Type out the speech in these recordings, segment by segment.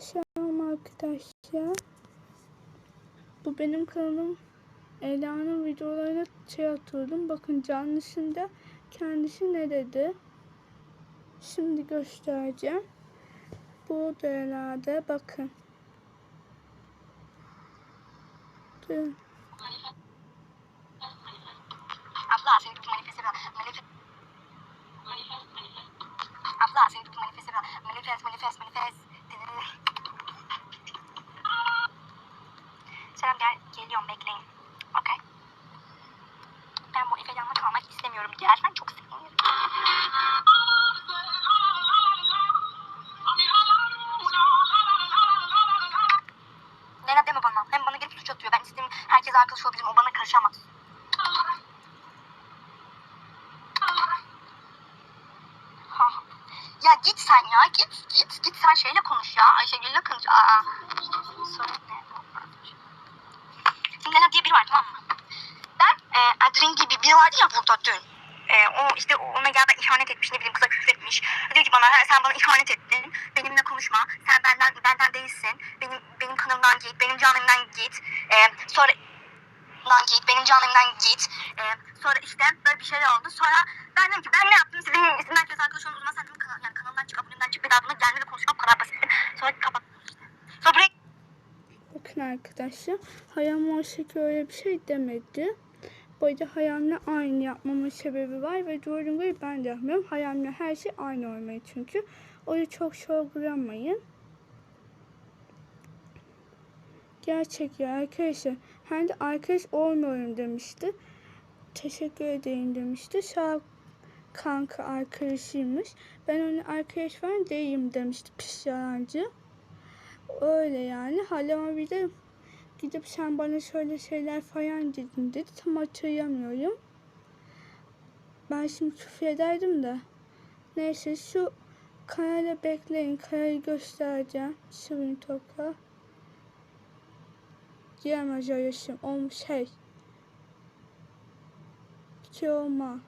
Selam arkadaşlar. Bu benim kanalım. Ela'nın videolarına şey atıyordum. Bakın canlısında kendisi ne dedi. Şimdi göstereceğim. Bu da Ela'da bakın. Dur. Abla seni bir manifeste manifest Abla seni bir manifeste manifest manifest manifest Selam gel geliyorum bekleyin. Okey. Ben bu Efe yanına kalmak istemiyorum. Gelsen çok sevinirim. Lena deme bana. Hem bana gelip suç atıyor. Ben istediğim herkes arkadaş olabilirim. O bana karışamaz. Ha. Ya git sen ya git git git sen şeyle konuş ya Ayşegül'le konuş. Aa. Sorun ne? Lena diye biri var tamam mı? Ben e, Adrin gibi biri vardı ya burada dün. E, o işte ona gel ihanet etmiş ne bileyim kıza küfür etmiş. Diyor ki bana "Ha, sen bana ihanet ettin. Benimle konuşma. Sen benden benden değilsin. Benim benim kanımdan git. Benim canımdan git. E, sonra lan git benim canımdan git. E, sonra işte böyle bir şeyler oldu. Sonra ben dedim ki ben ne Bakın arkadaşlar. Hayam o şekilde öyle bir şey demedi. Bu arada hayamla aynı yapmamın sebebi var ve doğru ben de yapmıyorum. Hayamla her şey aynı olmayı çünkü. Onu çok sorgulamayın. Gerçek ya arkadaşlar. Hem de arkadaş olmuyorum demişti. Teşekkür ederim demişti. Sağ kanka arkadaşıymış. Ben ona arkadaş falan değilim demişti pis yalancı. Öyle yani. Hala bir de gidip sen bana şöyle şeyler falan dedin dedi. Tam hatırlamıyorum. Ben şimdi küfür ederdim de. Neyse şu kanalı bekleyin. Kanalı göstereceğim. Şirin Toka. Diyemez yaşım. O şey. Hiç olma.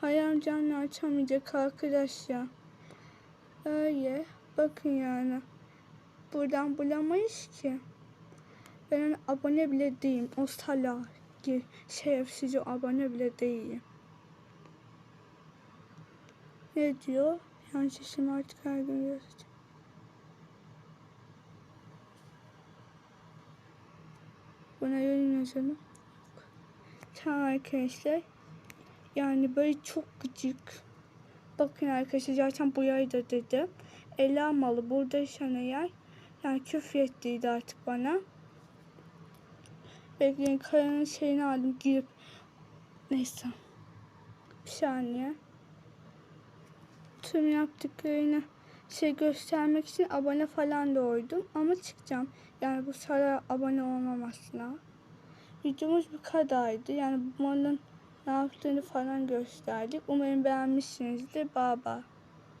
Hayal canlı açamayacak arkadaşlar. Öyle. Bakın yani. Buradan bulamayız ki. Ben abone bile değilim. O salak. Şerefsizce abone bile değilim. Ne diyor? Yanlış sesimi artık her gün yazacağım. Buna yorum yazalım. Tamam arkadaşlar. Yani böyle çok gıcık. Bakın arkadaşlar zaten bu yay da dedim. Ela malı buradaysan eğer yani küfür ettiydi artık bana. Bekleyin kayanın şeyini aldım girip. Neyse. Bir saniye. Tüm yaptıklarını şey göstermek için abone falan da. Ama çıkacağım. Yani bu sıra abone olmam asla. Videomuz bu kadardı. Yani bunun ne yaptığını falan gösterdik. Umarım beğenmişsinizdir. Bye bye.